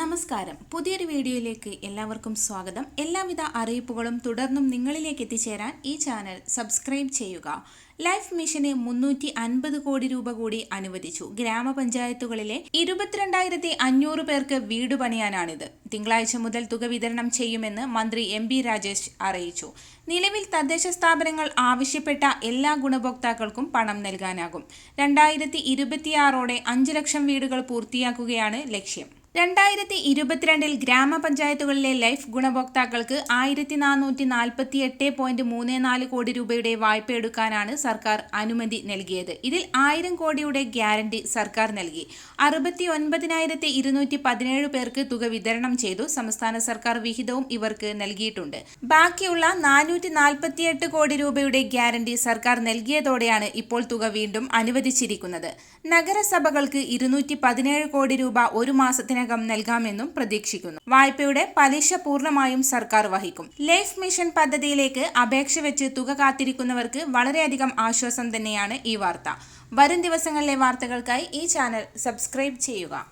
നമസ്കാരം. പുതിയൊരു വീഡിയോയിലേക്ക് എല്ലാവർക്കും സ്വാഗതം. എല്ലാവിധ അറിയിപ്പുകളും തുടർന്നും നിങ്ങളിലേക്ക് എത്തിച്ചേരാൻ ഈ ചാനൽ സബ്സ്ക്രൈബ് ചെയ്യുക. ലൈഫ് മിഷന് മുന്നൂറ്റി അൻപത് കോടി രൂപ കൂടി അനുവദിച്ചു. ഗ്രാമപഞ്ചായത്തുകളിലെ ഇരുപത്തിരണ്ടായിരത്തി അഞ്ഞൂറ് പേർക്ക് വീട് പണിയാനാണിത്. തിങ്കളാഴ്ച മുതൽ തുക വിതരണം ചെയ്യുമെന്ന് മന്ത്രി എം ബി രാജേഷ് അറിയിച്ചു. നിലവിൽ തദ്ദേശ സ്ഥാപനങ്ങൾ ആവശ്യപ്പെട്ട എല്ലാ ഗുണഭോക്താക്കൾക്കും പണം നൽകാനാകും. രണ്ടായിരത്തി ഇരുപത്തിയാറോടെ അഞ്ച് ലക്ഷം വീടുകൾ പൂർത്തിയാക്കുകയാണ് ലക്ഷ്യം. രണ്ടായിരത്തി ഇരുപത്തിരണ്ടിൽ ഗ്രാമപഞ്ചായത്തുകളിലെ ലൈഫ് ഗുണഭോക്താക്കൾക്ക് ആയിരത്തി നാനൂറ്റി നാൽപ്പത്തി എട്ട് പോയിന്റ് മൂന്ന് നാല് കോടി രൂപയുടെ വായ്പ എടുക്കാനാണ് സർക്കാർ അനുമതി നൽകിയത്. ഇതിൽ ആയിരം കോടിയുടെ ഗ്യാരണ്ടി സർക്കാർ നൽകി. അറുപത്തി ഒൻപതിനായിരത്തി ഇരുന്നൂറ്റി പതിനേഴ് പേർക്ക് തുക വിതരണം ചെയ്തു സംസ്ഥാന സർക്കാർ വിഹിതവും ഇവർക്ക് നൽകിയിട്ടുണ്ട്. ബാക്കിയുള്ള നാനൂറ്റി നാൽപ്പത്തിയെട്ട് കോടി രൂപയുടെ ഗ്യാരണ്ടി സർക്കാർ നൽകിയതോടെയാണ് ഇപ്പോൾ തുക വീണ്ടും അനുവദിച്ചിരിക്കുന്നത്. നഗരസഭകൾക്ക് ഇരുന്നൂറ്റി പതിനേഴ് കോടി രൂപ ഒരു മാസത്തിനകം നൽകാമെന്നും പ്രതീക്ഷിക്കുന്നു. വായ്പയുടെ പലിശ പൂർണമായും സർക്കാർ വഹിക്കും. ലൈഫ് മിഷൻ പദ്ധതിയിലേക്ക് അപേക്ഷ വെച്ച് തുക കാത്തിരിക്കുന്നവർക്ക് വളരെയധികം ആശ്വാസം തന്നെയാണ് ഈ വാർത്ത. വരും ദിവസങ്ങളിലെ വാർത്തകൾക്കായി ഈ ചാനൽ സബ്സ്ക്രൈബ് ചെയ്യുക.